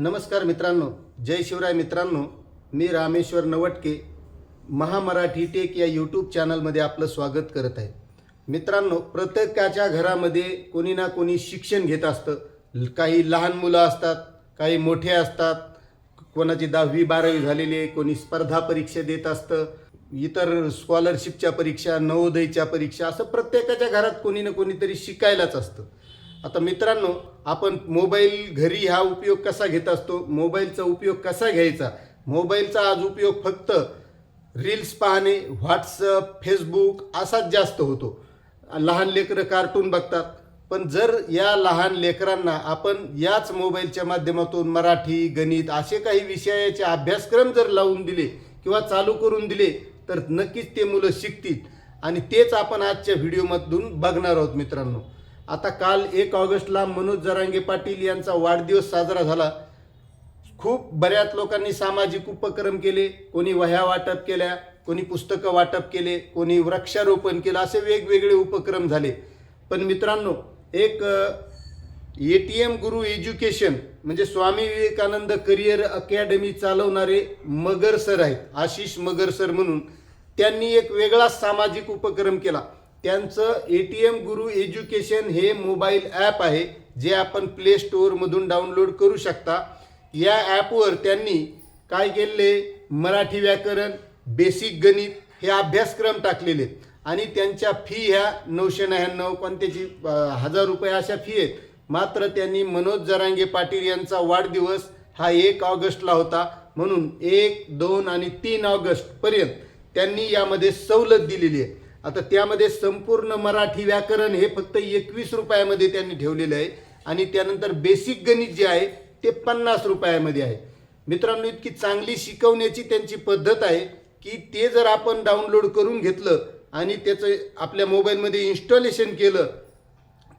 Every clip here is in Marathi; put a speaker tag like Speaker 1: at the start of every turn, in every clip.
Speaker 1: नमस्कार मित्रांनो जय शिवराय मित्रांनो मी रामेश्वर नवटके महामराठी टेक या यूट्यूब चॅनलमध्ये आपलं स्वागत करत आहे. मित्रांनो प्रत्येकाच्या घरामध्ये कोणी ना कोणी शिक्षण घेत असतं. काही लहान मुलं असतात काही मोठे असतात. कोणाची दहावी बारावी झालेली आहे कोणी स्पर्धा परीक्षा देत असतं. इतर स्कॉलरशिपच्या परीक्षा नवोदयच्या परीक्षा असं प्रत्येकाच्या घरात कोणी ना कोणीतरी शिकायलाच असतं. आता मित्रांनो आपण मोबाईल घरी हा उपयोग कसा घेत असतो? मोबाईलचा उपयोग कसा घ्यायचा? मोबाईलचा आज उपयोग फक्त रील्स पाहणे व्हॉट्सअप फेसबुक असाच जास्त होतो. लहान लेकरं कार्टून बघतात. पण जर या लहान लेकरांना आपण याच मोबाईलच्या माध्यमातून मराठी गणित असे काही विषयाचे अभ्यासक्रम जर लावून दिले किंवा चालू करून दिले तर नक्कीच ते मुलं शिकतील. आणि तेच आपण आजच्या व्हिडिओमधून बघणार आहोत मित्रांनो. आता काल एक ऑगस्टला मनोज जरांगे पाटील यांचा वाढदिवस साजरा झाला. खूप बऱ्याच लोकांनी सामाजिक उपक्रम केले कोणी वह्या वाटप केल्या कोणी पुस्तकं वाटप केले कोणी वृक्षारोपण केलं असे वेगवेगळे उपक्रम झाले. पण मित्रांनो एक A T M Guru education म्हणजे स्वामी विवेकानंद करिअर अकॅडमी चालवणारे मगर सर आहेत आशिष मगर सर म्हणून त्यांनी एक वेगळाच सामाजिक उपक्रम केला. त्यांचं A T M Guru education हे मोबाईल ॲप आहे जे आपण प्ले स्टोअरमधून डाउनलोड करू शकता. या ॲपवर त्यांनी काय केले मराठी व्याकरण बेसिक गणित हे अभ्यासक्रम टाकलेले. आहेत आणि त्यांच्या फी ह्या नऊशे नव्याण्णव कोणत्याची हजार रुपये अशा फी आहेत. मात्र त्यांनी मनोज जरांगे पाटील यांचा वाढदिवस हा एक ऑगस्टला होता. म्हणून एक दोन आणि तीन ऑगस्टपर्यंत त्यांनी यामध्ये सवलत दिलेली आहे. आता त्यामध्ये संपूर्ण मराठी व्याकरण हे फक्त एकवीस रुपयामध्ये त्यांनी ठेवलेलं आहे. आणि त्यानंतर बेसिक गणित जे आहे ते पन्नास रुपयामध्ये आहे. मित्रांनो इतकी चांगली शिकवण्याची त्यांची पद्धत आहे की ते जर आपण डाउनलोड करून घेतलं आणि त्याचं आपल्या मोबाईलमध्ये इन्स्टॉलेशन केलं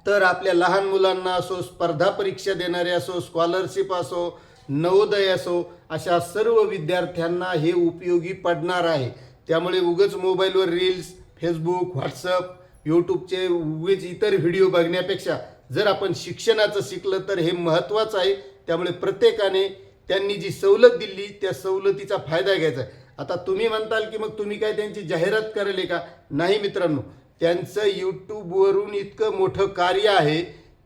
Speaker 1: तर आपल्या लहान मुलांना असो स्पर्धा परीक्षा देणारे असो स्कॉलरशिप असो नवोदय असो अशा सर्व विद्यार्थ्यांना हे उपयोगी पडणार आहे. त्यामुळे उगच मोबाईलवर रील्स फेसबुक व्हॉट्सअप यूट्यूबचे उगेच इतर व्हिडिओ बघण्यापेक्षा जर आपण शिक्षणाचं शिकलं तर हे महत्त्वाचं आहे. त्यामुळे प्रत्येकाने त्यांनी जी सवलत दिली त्या सवलतीचा फायदा घ्यायचा आहे. आता तुम्ही म्हणताल की मग तुम्ही काय त्यांची जाहिरात करेल का? नाही मित्रांनो. त्यांचं यूट्यूबवरून इतकं मोठं कार्य आहे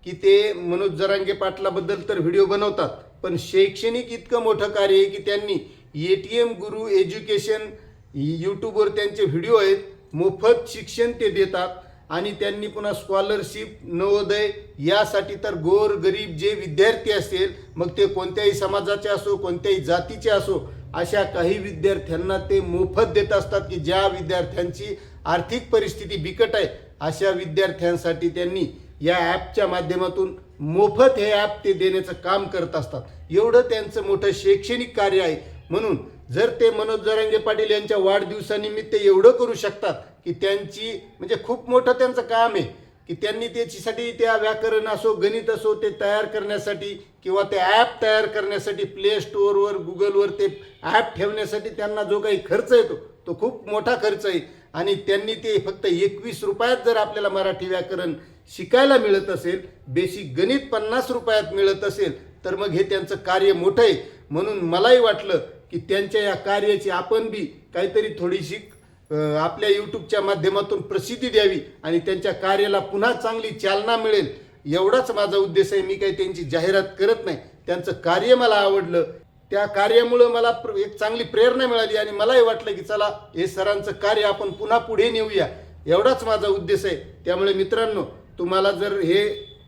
Speaker 1: की ते मनोज जरांगे पाटलाबद्दल तर व्हिडिओ बनवतात. पण शैक्षणिक इतकं मोठं कार्य आहे की त्यांनी A T M Guru education यूट्यूबवर त्यांचे व्हिडिओ आहेत. मोफत शिक्षण ते देतात. आणि त्यांनी पुन्हा स्कॉलरशिप नवोदय यासाठी तर गोर गरीब जे विद्यार्थी असेल मग ते कोणत्याही समाजाचे असो कोणत्याही जातीचे असो अशा काही विद्यार्थ्यांना ते मोफत देत असतात की ज्या विद्यार्थ्यांची आर्थिक परिस्थिती बिकट आहे अशा विद्यार्थ्यांसाठी त्यांनी या ॲपच्या माध्यमातून मोफत हे ॲप ते देण्याचं काम करत असतात. एवढं त्यांचं मोठं शैक्षणिक कार्य आहे. म्हणून जर ते मनोज जरांगे पाटील यांच्या वाढदिवसानिमित्त एवढं करू शकतात की त्यांची म्हणजे खूप मोठं त्यांचं काम आहे की त्यांनी त्याच्यासाठी त्या व्याकरण असो गणित असो ते तयार करण्यासाठी किंवा ते ॲप तयार करण्यासाठी प्ले स्टोअरवर गुगलवर ते ॲप ठेवण्यासाठी त्यांना जो काही खर्च येतो तो खूप मोठा खर्च आहे. आणि त्यांनी ते फक्त एकवीस रुपयात जर आपल्याला मराठी व्याकरण शिकायला मिळत असेल बेसिक गणित पन्नास रुपयात मिळत असेल तर मग हे त्यांचं कार्य मोठं आहे. म्हणून मलाही वाटलं की त्यांच्या या कार्याची आपण बी काहीतरी थोडीशी आपल्या यूट्यूबच्या माध्यमातून प्रसिद्धी द्यावी आणि त्यांच्या कार्याला पुन्हा चांगली चालना मिळेल. एवढाच माझा उद्देश आहे. मी काही त्यांची जाहिरात करत नाही. त्यांचं कार्य मला आवडलं. त्या कार्यामुळं मला प्र- एक चांगली प्रेरणा मिळाली आणि मलाही वाटलं की चला हे सरांचं कार्य आपण पुन्हा पुढे नेऊया. एवढाच माझा उद्देश आहे. त्यामुळे मित्रांनो तुम्हाला जर हे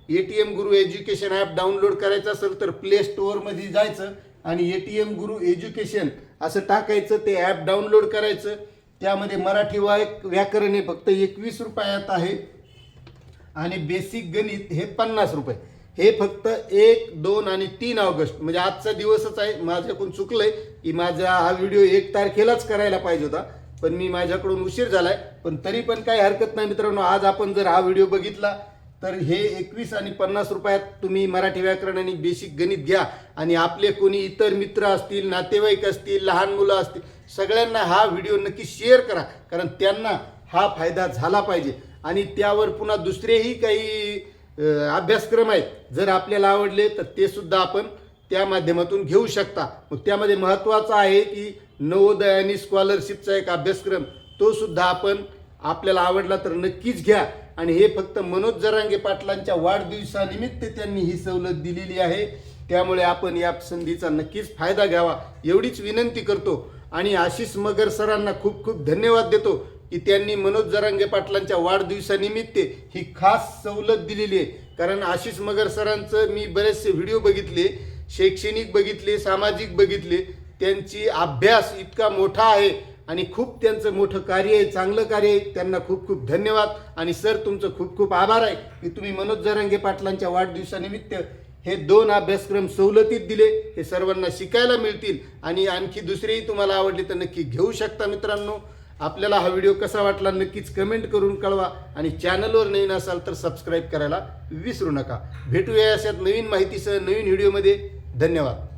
Speaker 1: A T M Guru education app download करायचं असेल तर प्ले स्टोअरमध्ये जायचं. आणि A T M Guru education असं टाकायचं ते ॲप डाउनलोड करायचं. त्यामध्ये मराठी वाय व्याकरण हे फक्त एकवीस रुपयात आहे. आणि बेसिक गणित हे पन्नास रुपये. हे फक्त एक दोन आणि तीन ऑगस्ट म्हणजे आजचा दिवसच आहे. माझ्याकडून आहे की माझा हा व्हिडिओ एक तारखेलाच करायला पाहिजे होता. पण मी माझ्याकडून उशीर झाला आहे पण तरी पण काही हरकत नाही मित्रांनो. आज आपण जर हा व्हिडिओ बघितला तर हे एकवीस आणि पन्नास रुपयात तुम्ही मराठी व्याकरण आणि बेसिक गणित घ्या. आणि आपले कोणी इतर मित्र असतील नातेवाईक असतील लहान मुलं असतील सगळ्यांना हा व्हिडिओ नक्की शेअर करा. कारण त्यांना हा फायदा झाला पाहिजे. आणि त्यावर पुन्हा दुसरेही काही अभ्यासक्रम आहेत. जर आपल्याला आवडले तर ते सुद्धा आपण त्या माध्यमातून घेऊ शकता. मग त्यामध्ये महत्त्वाचं आहे की नवोदय आणि स्कॉलरशिपचा एक अभ्यासक्रम तो सुद्धा आपण आपल्याला आवडला तर नक्कीच घ्या. आणि हे फक्त मनोज जरांगे पाटलांच्या वाढदिवसानिमित्त त्यांनी ही सवलत दिलेली आहे. त्यामुळे आपण या संधीचा नक्कीच फायदा घ्यावा. एवढीच विनंती करतो. आणि आशिष मगर सरांना खूप खूप धन्यवाद देतो की त्यांनी मनोज जरांगे पाटलांच्या वाढदिवसानिमित्त ही खास सवलत दिलेली आहे. कारण आशिष मगर सरांचं मी बरेचसे व्हिडिओ बघितले शैक्षणिक बघितले सामाजिक बघितले. त्यांची अभ्यास इतका मोठा आहे. आणि खूप त्यांचं मोठं कार्य आहे चांगलं कार्य आहे. त्यांना खूप खूप धन्यवाद. आणि सर तुमचं खूप खूप आभार आहे. की तुम्ही मनोज जरांगे पाटलांच्या वाढदिवसानिमित्त हे दोन अभ्यासक्रम सवलतीत दिले. हे सर्वांना शिकायला मिळतील. आणि आणखी दुसरेही तुम्हाला आवडले तर नक्की घेऊ शकता मित्रांनो. आपल्याला हा व्हिडिओ कसा वाटला नक्कीच कमेंट करून कळवा. आणि चॅनलवर नवीन असाल तर सबस्क्राईब करायला विसरू नका. भेटूया अशात नवीन माहितीसह नवीन व्हिडिओमध्ये. धन्यवाद.